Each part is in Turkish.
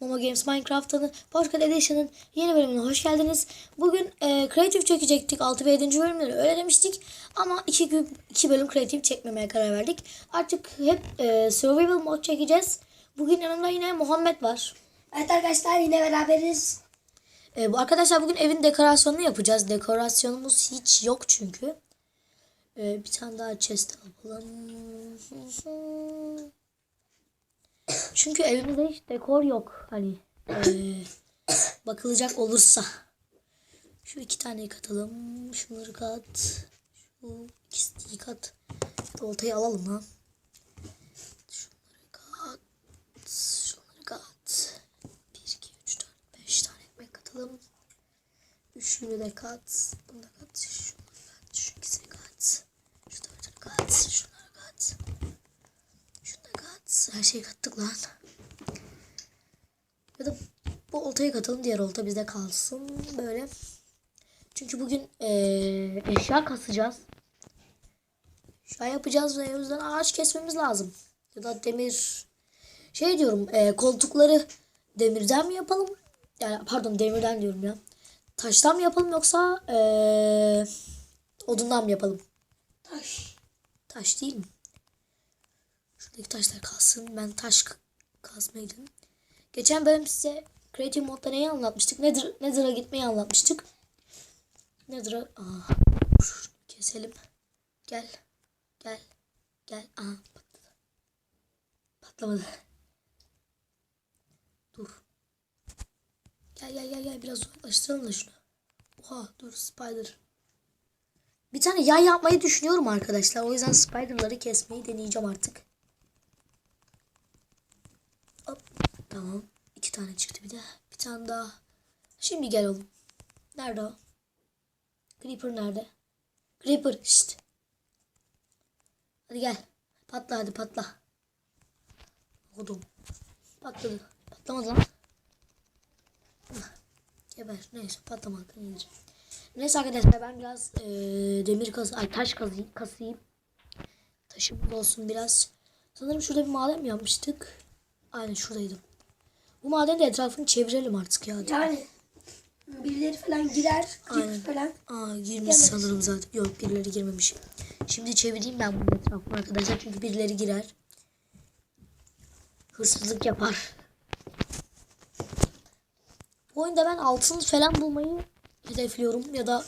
Momo Games Minecraft'ın Podcast Edition'ın yeni bölümüne hoş geldiniz. Bugün e, Creative çekecektik. 6 ve 7. bölümleri öyle demiştik. Ama 2 iki bölüm Creative çekmemeye karar verdik. Artık hep e, Survival mod çekeceğiz. Bugün yanımda yine Muhammed var. Evet arkadaşlar yine beraberiz. E, bu arkadaşlar bugün evin dekorasyonunu yapacağız. Dekorasyonumuz hiç yok çünkü. E, bir tane daha chest alalım. Çünkü evimizde hiç dekor yok. Hani e, bakılacak olursa. Şu iki taneyi katalım. Şunları kat. Şu ikisini kat. Oltayı alalım ha. Şunları kat. Şunları kat. 1, 2, 3, 4, 5 tane ekmek katalım. Üçünü de kat. Bunu da kat. Şunları kat. Şu ikisini kat. Şu dördünü kat. Şunları kat. Şunu da şeyi kattık lan. Ya da bu oltayı katalım. Diğer olta bizde kalsın. Böyle. Çünkü bugün eee, eşya kasacağız. Eşya yapacağız ve o yüzden ağaç kesmemiz lazım. Ya da demir şey diyorum e, koltukları demirden mi yapalım? Yani pardon demirden diyorum ya. Taştan mı yapalım yoksa e, odundan mı yapalım? Taş. Taş değil mi? Şuradaki taşlar kalsın. Ben taş k- kazmaya gidelim. Geçen bölüm size Creative Mode'da neyi anlatmıştık? Nether, Nether'a gitmeyi anlatmıştık. Nether'a... Aa, dur, keselim. Gel. Gel. Gel. Aha patladı. Patlamadı. Dur. Gel gel gel gel biraz uzaklaştıralım da şunu. Oha dur spider. Bir tane yay yapmayı düşünüyorum arkadaşlar. O yüzden spiderları kesmeyi deneyeceğim artık. Hop. Tamam. İki tane çıktı bir de. Bir tane daha. Şimdi gel oğlum. Nerede o? Creeper nerede? Creeper şşt. Hadi gel. Patla hadi patla. Odum. Patladı. Patlamadı lan. Geber. Neyse patlamadan iyidir. Neyse arkadaşlar ben biraz eee, demir kas ay taş kazayım, kasayım. Taşımız olsun biraz. Sanırım şurada bir maden mi yapmıştık? Aynen şuradaydım. Bu madenin de etrafını çevirelim artık ya. Yani birileri falan girer. Git falan. Aa girmiş Girmemiş. sanırım zaten. Yok birileri girmemiş. Şimdi çevireyim ben bunun etrafını arkadaşlar. Çünkü birileri girer. Hırsızlık yapar. Bu oyunda ben altın falan bulmayı hedefliyorum. Ya da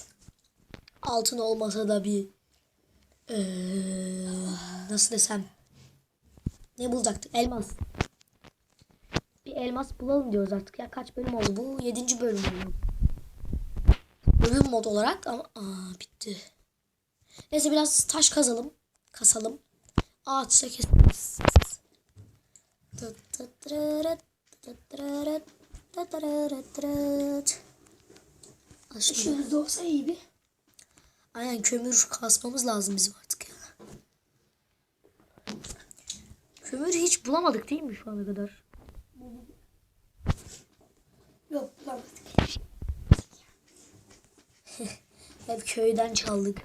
altın olmasa da bir eee, nasıl desem ne bulacaktık? Elmas. Bir elmas bulalım diyoruz artık. Ya kaç bölüm oldu? Bu yedinci bölüm oluyor bölüm mod olarak ama aa bitti. Neyse biraz taş kazalım. Kasalım. Ağaçsa keseriz. Aşkım. Olsa iyi bir. Aynen kömür kasmamız lazım bizim artık ya. Kömür hiç bulamadık değil mi şu ana kadar? Yok bulamadık. Hep köyden çaldık.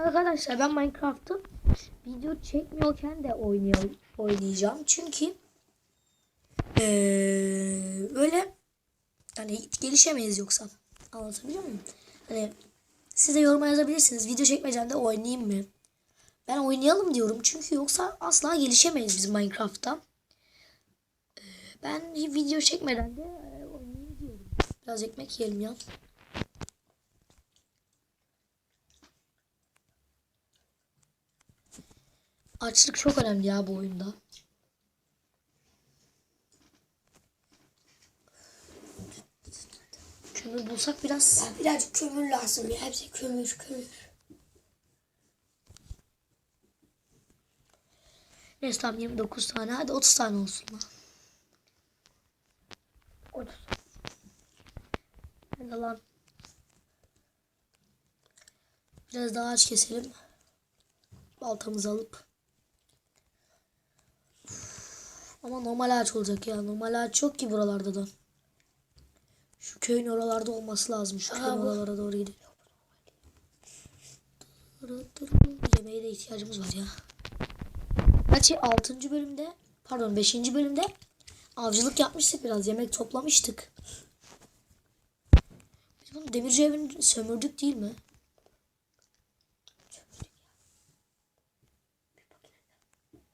Arkadaşlar ben Minecraft'ı video çekmiyorken de oynayalım, oynayacağım. Çünkü eee, öyle yani hiç gelişemeyiz yoksa. Anlatabiliyor muyum? Hani siz de yoruma yazabilirsiniz. Video çekmeyeceğim de oynayayım mı? Ben oynayalım diyorum. Çünkü yoksa asla gelişemeyiz biz Minecraft'ta. Ben video çekmeden de e, oynayayım. Biraz ekmek yiyelim ya. Açlık çok önemli ya bu oyunda. Kömür bulsak biraz. Ya birazcık kömür lazım ya. Hepsi kömür kömür. Neyse tamam 29 tane. Hadi 30 tane olsun lan. 30. Hadi lan. Biraz daha ağaç keselim. Baltamızı alıp. Ama normal ağaç olacak ya. Normal ağaç yok ki buralarda da. Şu köyün oralarda olması lazım. Şu köyün bu- oralara doğru gidelim. Yemeğe de ihtiyacımız var ya. Gerçi 6. bölümde pardon 5. bölümde avcılık yapmıştık biraz. Yemek toplamıştık. Biz bunu demirci evini sömürdük değil mi?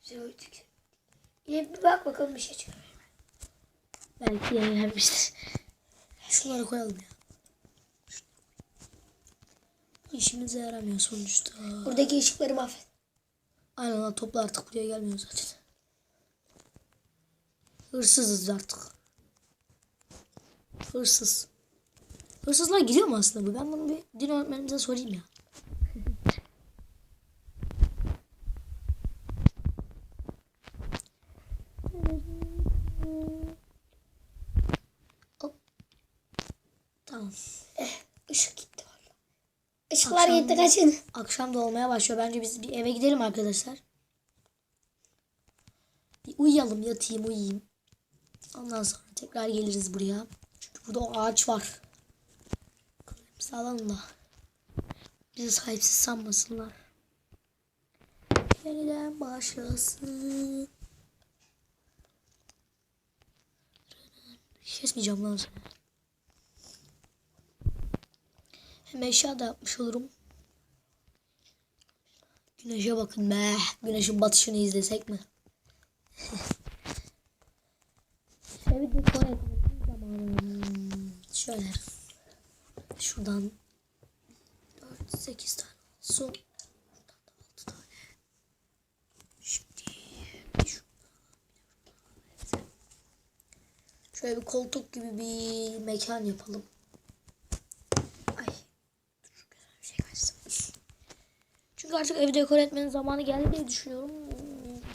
Söyledik. Yine bir bak bakalım bir şey çıkıyor. Belki yenilenmiştir. Şunları koyalım ya. İşimize yaramıyor sonuçta. Buradaki ışıkları mahvet. Aynen lan topla artık buraya gelmiyor zaten. Hırsızız artık. Hırsız. Hırsızlar gidiyor mu aslında bu? Ben bunu bir din öğretmenimize sorayım ya. Hop. Tamam. Işık gitti valla. Işıklar gitti kaçın. Akşam da olmaya başlıyor. Bence biz bir eve gidelim arkadaşlar. Bir uyuyalım, yatayım, uyuyayım. Ondan sonra tekrar geliriz buraya. Çünkü burada o ağaç var. Biz alalım da. Bizi sahipsiz sanmasınlar. Yeniden başlasın. Kesmeyeceğim lan seni. Hem eşya da yapmış olurum. Güneşe bakın be. Güneşin batışını izlesek mi? Şuradan 4, 8 tane olsun. Şuradan da 6 tane. Şimdi. Şöyle bir koltuk gibi bir mekan yapalım. Ay. Dur, bir şey kaçsın. Çünkü artık evi dekor etmenin zamanı geldi diye düşünüyorum.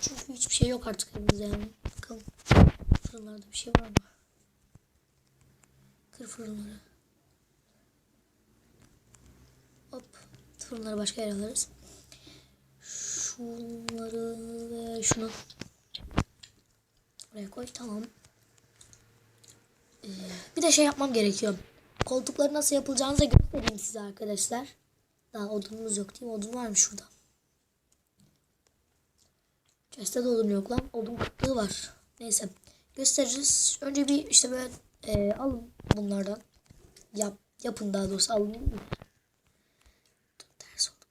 Çünkü hiçbir şey yok artık evimizde yani. Bakalım. Fırınlarda bir şey var mı? Kır fırınları. Hop. Fırınları başka yere alırız. Şunları ve şunu. Buraya koy. Tamam. Ee, bir de şey yapmam gerekiyor. Koltukları nasıl yapılacağını da göstereyim size arkadaşlar. Daha odunumuz yok değil mi? Odun var mı şurada? Chest'te de odun yok lan. Odun kıtlığı var. Neyse. Gösteririz. Önce bir işte böyle e, alın bunlardan. Yap, yapın daha doğrusu alın. Dur, Ters oldu.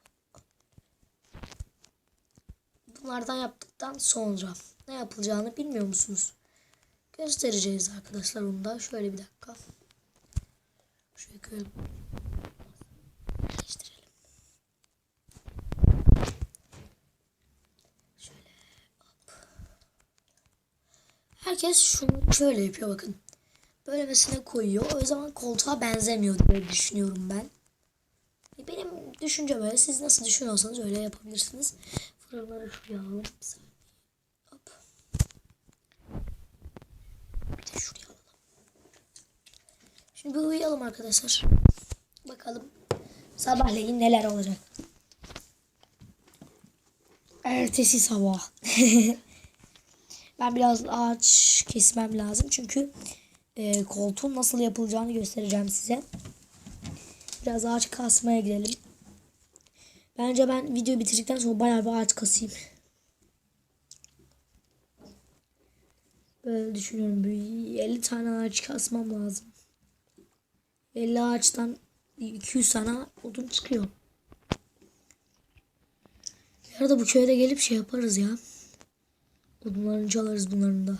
Bunlardan yaptıktan sonra ne yapılacağını bilmiyor musunuz? Göstereceğiz arkadaşlar onu da. Şöyle bir dakika. Şöyle. Değiştirelim. Şöyle hop. Herkes şunu şöyle yapıyor bakın. Böylemesine koyuyor. O zaman koltuğa benzemiyor diye düşünüyorum ben. Benim düşüncem öyle. Siz nasıl düşünüyorsanız öyle yapabilirsiniz. Fırınları şuraya alalım. Hop. Bir de şuraya alalım. Şimdi bir uyuyalım arkadaşlar. Bakalım sabahleyin neler olacak. Ertesi sabah. ben biraz ağaç kesmem lazım çünkü e, koltuğun nasıl yapılacağını göstereceğim size. Biraz ağaç kasmaya gidelim. Bence ben videoyu bitirdikten sonra bayağı bir ağaç kasayım. Böyle düşünüyorum. Bir 50 tane ağaç kasmam lazım. 50 ağaçtan 200 tane odun çıkıyor. Bir arada bu köyde gelip şey yaparız ya. Odunlarını çalarız bunların da.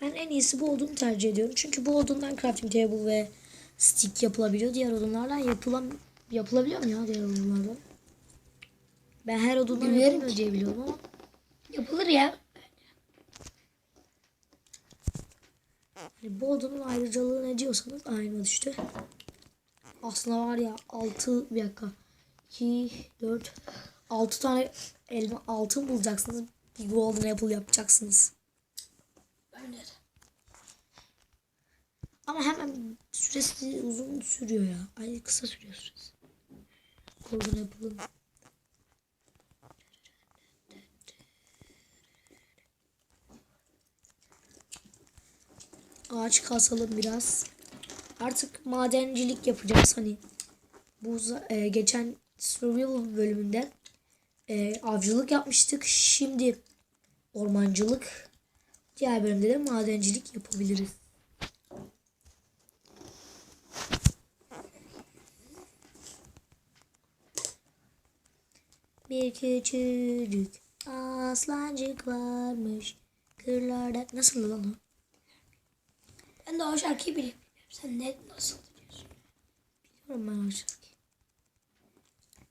Ben en iyisi bu odunu tercih ediyorum. Çünkü bu odundan crafting table ve stick yapılabiliyor. Diğer odunlardan yapılam yapılabiliyor mu ya diğer odunlardan? Ben her odundan yapılmıyor diye biliyorum ama. Yapılır ya. Hani bu odunun ayrıcalığı ne diyorsanız aynı düştü. Aslında var ya 6 bir dakika. 2 4 6 tane elma altın bulacaksınız. Bir golden apple yapacaksınız. Bence de. Ama hemen süresi uzun sürüyor ya. Ay kısa sürüyor süresi. Golden apple'ın. Ağaç kasalım biraz. Artık madencilik yapacağız hani. Bu e, geçen survival bölümünde e, avcılık yapmıştık. Şimdi ormancılık. Diğer bölümde de madencilik yapabiliriz. Bir küçücük aslancık varmış. Kırlarda... Nasıl lan o? Ben de o şarkıyı biliyorum. Sen ne nasıl diyorsun? Biliyorum ben o şarkıyı.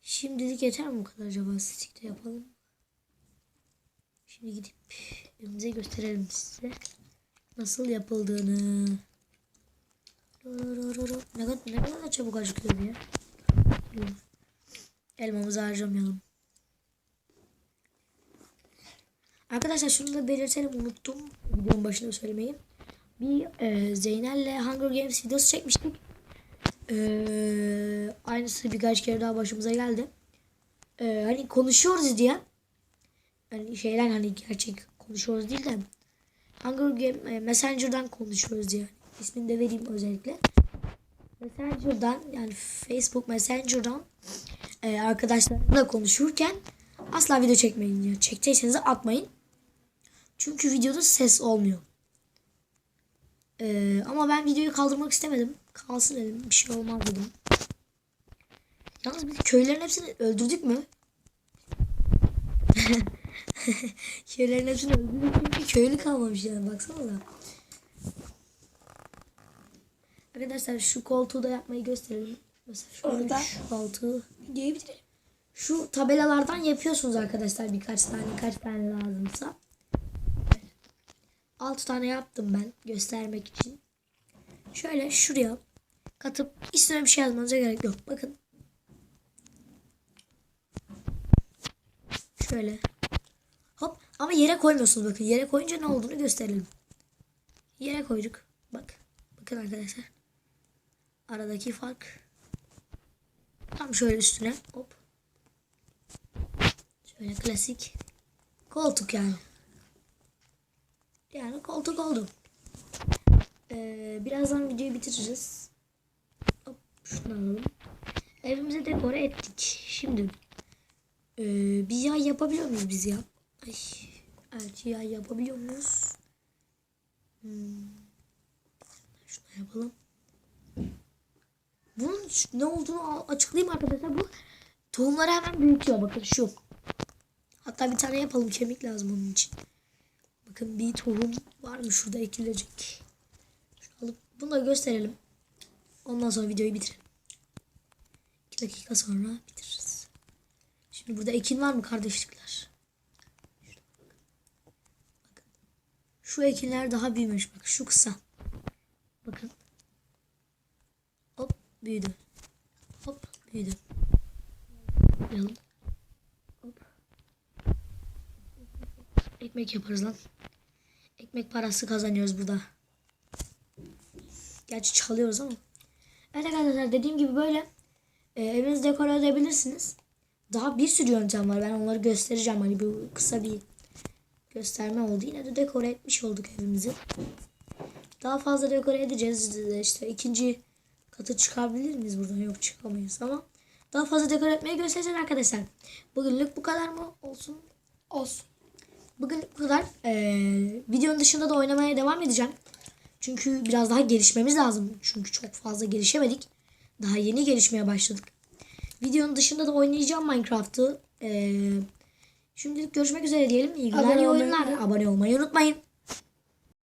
Şimdilik yeter mi bu kadar acaba? Stikte yapalım. Şimdi gidip evimize gösterelim size. Nasıl yapıldığını. Ne kadar, ne kadar çabuk acıkıyor ya. Elmamızı harcamayalım. Arkadaşlar şunu da belirtelim unuttum. Videonun başında söylemeyi. Bir e, Zeynel'le Hunger Games videosu çekmiştik. Ee, aynısı birkaç kere daha başımıza geldi. Ee, hani konuşuyoruz diye hani şeyler hani gerçek konuşuyoruz değil de Hunger Game e, Messenger'dan konuşuyoruz diye. İsmini de vereyim özellikle. Messenger'dan yani Facebook Messenger'dan e, arkadaşlarımla konuşurken asla video çekmeyin diyor. Çektiyseniz de atmayın. Çünkü videoda ses olmuyor. Ee, ama ben videoyu kaldırmak istemedim. Kalsın dedim. Bir şey olmaz dedim. Yalnız biz köylerin hepsini öldürdük mü? köylerin hepsini öldürdük çünkü köylü kalmamış yani baksana da. Arkadaşlar şu koltuğu da yapmayı gösterelim. Mesela şu, Orada. şu koltuğu. Videoyu bitirelim. Şu tabelalardan yapıyorsunuz arkadaşlar birkaç tane kaç tane lazımsa. 6 tane yaptım ben göstermek için. Şöyle şuraya katıp üstüne bir şey yazmanıza gerek yok. Bakın. Şöyle. Hop ama yere koymuyorsunuz bakın. Yere koyunca ne olduğunu gösterelim. Yere koyduk. Bak. Bakın arkadaşlar. Aradaki fark. Tam şöyle üstüne. Hop. Şöyle klasik. Koltuk yani. Koltuk oldu. Ee, birazdan videoyu bitireceğiz. Hop, şunu alalım. Evimize dekore ettik. Şimdi ee, bir yay yapabiliyor muyuz biz ya? Ay, evet yay yapabiliyor muyuz? Hmm. Şunu yapalım. Bunun ne olduğunu açıklayayım arkadaşlar. Bu tohumları hemen büyütüyor. Bakın şu. Hatta bir tane yapalım. Kemik lazım onun için. Bakın bir tohum var mı şurada ekilecek. Şunu alıp bunu da gösterelim. Ondan sonra videoyu bitirelim. 2 dakika sonra bitiririz. Şimdi burada ekin var mı kardeşlikler? Bakın. Şu ekinler daha büyümüş. Bak şu kısa. Bakın. Hop büyüdü. Hop büyüdü. Koyalım. Hop. Ekmek yaparız lan. Ekmek parası kazanıyoruz burada. Gerçi çalıyoruz ama. Evet arkadaşlar dediğim gibi böyle e, evinizi dekore edebilirsiniz. Daha bir sürü yöntem var. Ben onları göstereceğim. Hani bu kısa bir gösterme oldu. Yine de dekore etmiş olduk evimizi. Daha fazla dekore edeceğiz. İşte ikinci katı çıkabilir miyiz buradan? Yok çıkamayız ama daha fazla dekore etmeyi göstereceğiz arkadaşlar. Bugünlük bu kadar mı olsun? Olsun. Bugün bu kadar. Ee, videonun dışında da oynamaya devam edeceğim. Çünkü biraz daha gelişmemiz lazım. Çünkü çok fazla gelişemedik. Daha yeni gelişmeye başladık. Videonun dışında da oynayacağım Minecraft'ı. Ee, şimdilik görüşmek üzere diyelim. İyi günler, iyi oyunlar. Abone olmayı unutmayın.